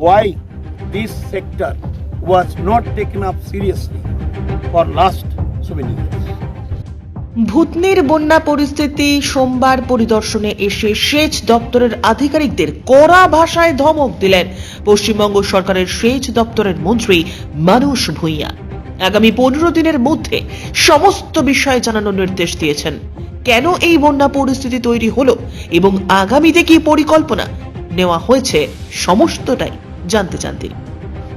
why this sector was not taken up seriously for last so many years. ভূতনির বন্যা পরিস্থিতি সোমবার পরিদর্শনে এসে সেচ দপ্তরের আধিকারিকদের কড়া ভাষায় ধমক দিলেন পশ্চিমবঙ্গ সরকারের সেচ দপ্তরের মন্ত্রী মানুষ ভূঁইয়া আগামী পনেরো দিনের মধ্যে সমস্ত বিষয়ে জানানোর নির্দেশ দিয়েছেন কেন এই বন্যা পরিস্থিতি তৈরি হলো এবং আগামীতে কি পরিকল্পনা নেওয়া হয়েছে সমস্তটাই জানতে চান তিনি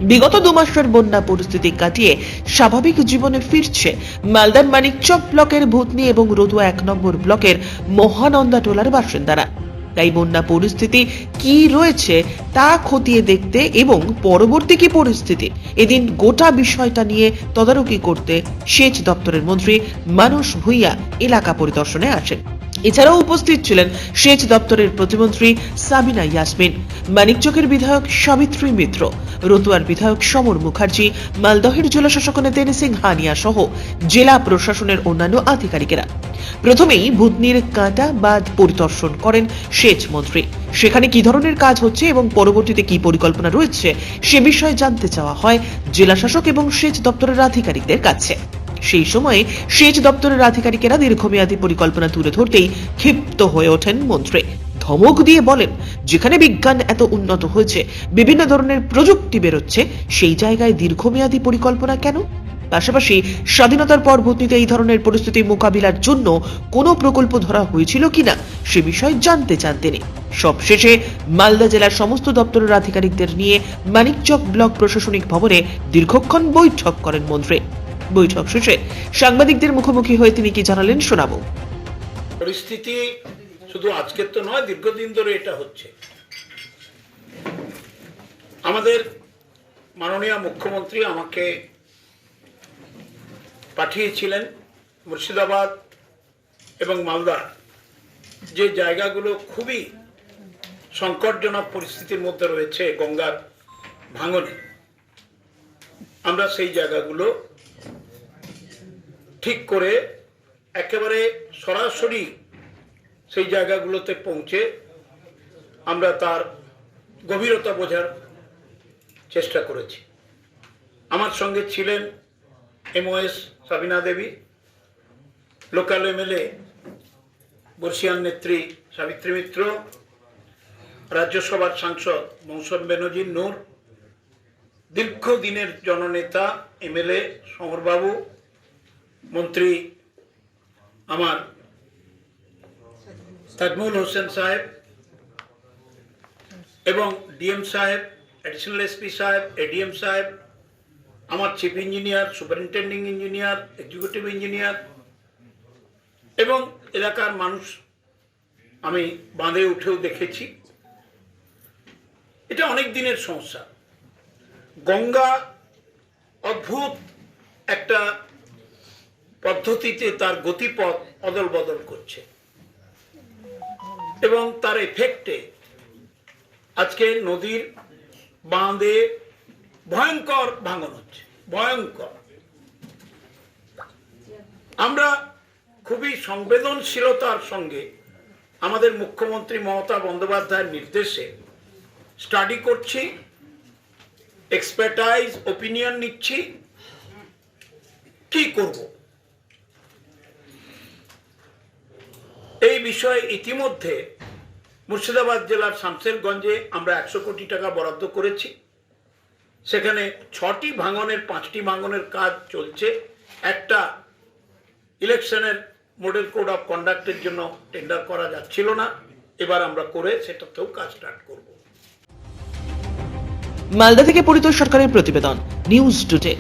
বিগত দু মাসের বন্যা পরিস্থিতি কাটিয়ে স্বাভাবিক জীবনে ফিরছে মালদার মানিকচক ব্লকের ভূতনি এবং রতুয়া এক নম্বর ব্লকের মহানন্দা টোলার বাসিন্দারা। তাই বন্যা পরিস্থিতি কি রয়েছে তা খতিয়ে দেখতে এবং পরবর্তী কি পরিস্থিতি, এদিন গোটা বিষয়টা নিয়ে তদারকি করতে সেচ দপ্তরের মন্ত্রী মানুষ ভূঁইয়া এলাকা পরিদর্শনে আসেন। এছাড়াও উপস্থিত ছিলেন সেচ দপ্তরের প্রতিমন্ত্রী সাবিনা ইয়াসমিন মানিকচকের বিধায়ক সাবিত্রী মিত্র, রতুয়ার বিধায়ক সমর মুখার্জি, মালদহের জেলা শাসক নেতেন সিং হানিয়া সহ জেলা প্রশাসনের অন্যান্য আধিকারিকেরা। প্রথমেই ভূতনির কাঁটা বাঁধ পরিদর্শন করেন সেচ মন্ত্রী। সেখানে কি ধরনের কাজ হচ্ছে এবং পরবর্তীতে কি পরিকল্পনা রয়েছে, সে বিষয়ে জানতে চাওয়া হয় জেলা শাসক এবং সেচ দপ্তরের আধিকারিকদের কাছে। সেই সময়ে সেচ দপ্তরের আধিকারিকেরা দীর্ঘমেয়াদী পরিকল্পনা তুলে ধরতেই ক্ষিপ্ত হয়ে ওঠেন মন্ত্রী। ধমক দিয়ে বলেন, যেখানে বিজ্ঞান এত উন্নত হয়েছে, বিভিন্ন ধরনের প্রযুক্তি বেরোচ্ছে, সেই জায়গায় দীর্ঘমেয়াদী পরিকল্পনা কেন? পাশাপাশি, স্বাধীনতার পর ভূতনিতে এই ধরনের পরিস্থিতি মোকাবিলার জন্য কোনো প্রকল্প ধরা হয়েছিল কিনা সে বিষয়ে জানতে চান তিনি। সবশেষে, মালদা জেলার সমস্ত দপ্তরের আধিকারিকদের নিয়ে মানিকচক ব্লক প্রশাসনিক ভবনে দীর্ঘক্ষণ বৈঠক করেন মন্ত্রী। বৈঠক শেষে সাংবাদিকদের মুখোমুখি হয়ে তিনি কি জানালেন শোনাবো। পরিস্থিতি শুধু আজকের তো নয়, দীর্ঘদিন ধরে এটা হচ্ছে। আমাদের মাননীয় মুখ্যমন্ত্রী আমাকে পাঠিয়েছিলেন মুর্শিদাবাদ এবং মালদা, যে জায়গাগুলো খুবই সংকটজনক পরিস্থিতির মধ্যে রয়েছে গঙ্গার ভাঙনে। আমরা সেই জায়গাগুলো ঠিক করে একেবারে সরাসরি সেই জায়গাগুলোতে পৌঁছে আমরা তার গভীরতা বোঝার চেষ্টা করেছি। আমার সঙ্গে ছিলেন MOS Sabina Devi, local MLA বর্ষিয়ান নেত্রী সাবিত্রী মিত্র, রাজ্যসভার সাংসদ মৌসুম বেনজির নূর, দীর্ঘদিনের জননেতা এমএলএ সমরবাবু মন্ত্রী আমার তাজমুল হোসেন সাহেব এবং ডিএম সাহেব অ্যাডিশনাল এসপি সাহেব এডিএম সাহেব, আমার chief engineer superintending engineer executive engineer এবং এলাকার মানুষ আমি বাঁধে উঠেও দেখেছি। এটা অনেক দিনের সমস্যা। গঙ্গা অদ্ভুত একটা পদ্ধতিতে তার গতিপথ অদল বদল করছে। এবং তার এফেক্টে আজকে নদীর বাঁধে ভয়ঙ্কর ভাঙন হচ্ছে, ভয়ঙ্কর। আমরা খুবই সংবেদনশীলতার সঙ্গে আমাদের মুখ্যমন্ত্রী মমতা বন্দ্যোপাধ্যায়ের নির্দেশে স্টাডি করছি এক্সপার্টাইজ ওপিনিয়ন নিচ্ছি, কি করব? এই বিষয়ে ইতিমধ্যে মুর্শিদাবাদ জেলার শামসেরগঞ্জে আমরা একশো কোটি টাকা বরাদ্দ করেছি। সেখানে ছটি ভাঙনের, পাঁচটি ভাঙনের কাজ চলছে। একটা ইলেকশনের মডেল কোড অফ কন্ডাক্টের জন্য টেন্ডার করা যাচ্ছিল না। এবার আমরা করে সেটাতেও কাজ স্টার্ট করব। মালদা থেকে পরিতোষ সরকারের প্রতিবেদন নিউজ টুডে